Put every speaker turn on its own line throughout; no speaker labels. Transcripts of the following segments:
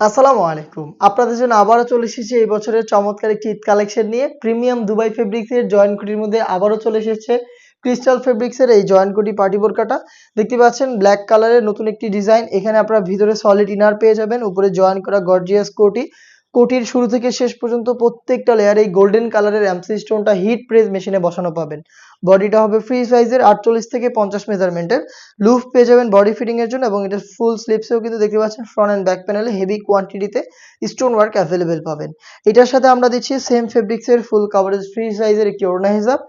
আসসালামু আলাইকুম। আপনাদের জন্য আবারও চলে এসেছে এই বছরের চমৎকার একটি ঈদ কালেকশন নিয়ে। প্রিমিয়াম দুবাই ফেব্রিক্সের জয়েন্ট কোটির মধ্যে আবারও চলে এসেছে ক্রিস্টাল ফেব্রিক্সের এই জয়েন্ট কোটি পার্টি বোরকাটা। দেখতে পাচ্ছেন ব্ল্যাক কালারের নতুন একটি ডিজাইন এখানে আপনারা ভিতরে সলিড ইনার পেয়ে যাবেন, উপরে জয়েন করা গর্জিয়াস কোটি। কোটির শুরু থেকে শেষ পর্যন্ত প্রত্যেকটা লেয়ারে এই গোল্ডেন কালারের এমসি স্টোনটা হিট প্রেস মেশিনে বসানো পাবেন। বডিটা হবে ফ্রি সাইজের আটচল্লিশ থেকে পঞ্চাশ মেজারমেন্টের লুফ পেয়ে যাবেন বডি ফিটিং এর জন্য এবং এটা ফুল স্লিপসেও কিন্তু দেখতে পাচ্ছেন ফ্রন্ট অ্যান্ড ব্যাক প্যানেলে হেভি কোয়ান্টিটিতে স্টোন ওয়ার্ক অ্যাভেলেবেল পাবেন। এটার সাথে আমরা দিচ্ছি সেম ফেব্রিক্সের ফুল কাভারেজ ফ্রি সাইজের একটি ওড়না হিসাব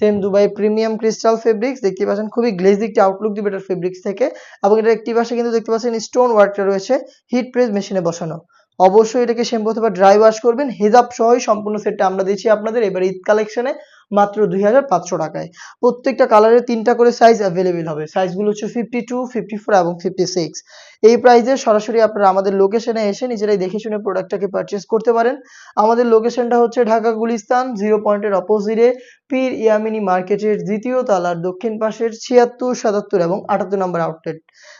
same Dubai premium crystal fabrics দেখতে পাচ্ছেন খুবই গ্লেজি একটি আউটলুক দিবে এটার ফেব্রিক্স থেকে এবং এটার একটি পাশে কিন্তু দেখতে পাচ্ছেন স্টোন ওয়ার্কটা রয়েছে হিট প্রেস মেশিনে বসানো। অবশ্যই এটাকে শ্যাম্পু অথবা ড্রাই ওয়াশ করবেন, হেজাব সহই সম্পূর্ণ সেটটা আমরা দিচ্ছি আপনাদের, এবার ঈদ কালেকশনে মাত্র দুই হাজার পাঁচশো টাকায়। প্রত্যেকটা কালারের তিনটা করে সাইজ অ্যাভেলেবেল হবে। সাইজগুলো হচ্ছে ফিফটি টু ফিফটি ফোর এবং ফিফটি সিক্স এই প্রাইজে সরাসরি আপনারা আমাদের লোকেশনে এসে নিজেরাই দেখে শুনে প্রোডাক্টটাকে পারচেস করতে পারেন। আমাদের লোকেশনটা হচ্ছে ঢাকা গুলিস্তান জিরো পয়েন্টের অপোজিটে পীর ইয়ামিনী মার্কেটের দ্বিতীয় তালার দক্ষিণ পাশের ছিয়াত্তর, সাতাত্তর এবং আটাত্তর নম্বর আউটলেট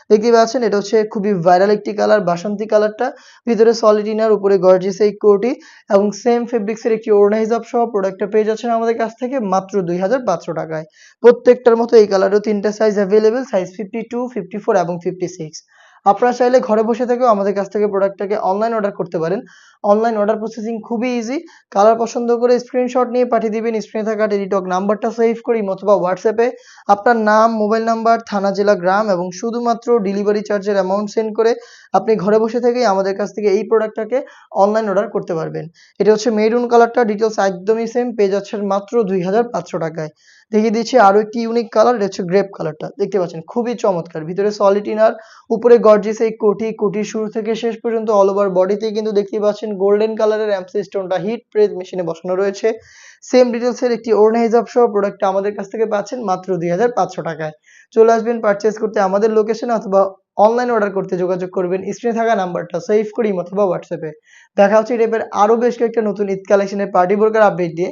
দেখতে পাচ্ছেন, এটা হচ্ছে খুবই ভাইরাল একটি কালার বাসন্তী কালারটা ভিতরে সলিড ইনার উপরে গর্জিয়াস এই কোটি এবং সেম ফেব্রিক্সের একটি ওড়না হিসাব সহ প্রোডাক্টটা পেয়ে যাচ্ছেন আমাদের কাছ থেকে মাত্র দুই হাজার পাঁচশো টাকায়। প্রত্যেকটার মতো এই কালারও তিনটা size available size fifty two fifty four এবং ফিফটি সিক্স আপনারা চাইলে ঘরে বসে থেকেও আমাদের কাছ থেকে প্রোডাক্টটাকে অনলাইন অর্ডার করতে পারেন। অনলাইন অর্ডার প্রসেসিং খুবই ইজি কালার পছন্দ করে স্ক্রিনশট নিয়ে পাঠিয়ে দিবেন স্ক্রিনে থাকা টেলিটক নাম্বারটা সেভ করি অথবা হোয়াটসঅ্যাপে আপনার নাম মোবাইল নাম্বার থানা, জেলা, গ্রাম এবং শুধুমাত্র ডেলিভারি চার্জের অ্যামাউন্ট সেন্ড করে আপনি ঘরে বসে থেকেই আমাদের কাছ থেকে এই প্রোডাক্টটাকে অনলাইন অর্ডার করতে পারবেন। এটা হচ্ছে মেরুন কালারটা ডিটেলস একদমই সেম পেয়ে যাচ্ছেন মাত্র দুই হাজার পাঁচশো টাকায়। দেখিয়ে দিচ্ছি আরও একটি ইউনিক কালার এটা হচ্ছে গ্রেপ কালারটা দেখতে পাচ্ছেন, খুবই চমৎকার। ভিতরে সলিড ইনার উপরে গর্জিয়াস এই কোটি, কোটির শুরু থেকে শেষ পর্যন্ত অল ওভার বডিতে কিন্তু দেখতে পাচ্ছেন গোল্ডেন কালারের এমসি স্টোনটা হিট প্রেস মেশিনে বসানো রয়েছে। সেম ডিটেলসের একটি ওড়না হিসাব সহ প্রোডাক্টটা আমাদের কাছ থেকে পাচ্ছেন মাত্র দুই হাজার পাঁচশো টাকায়। চলে আসবেন পারচেস করতে আমাদের লোকেশনে অথবা অনলাইন অর্ডার করতে যোগাযোগ করবেন। স্ক্রিনে থাকা নাম্বারটা সেভ করি অথবা হোয়াটসঅ্যাপে দেখা হচ্ছে এই আরও বেশ কয়েকটা নতুন ঈদ কালেকশনের পার্টি বোরকার আপডেট দিয়ে।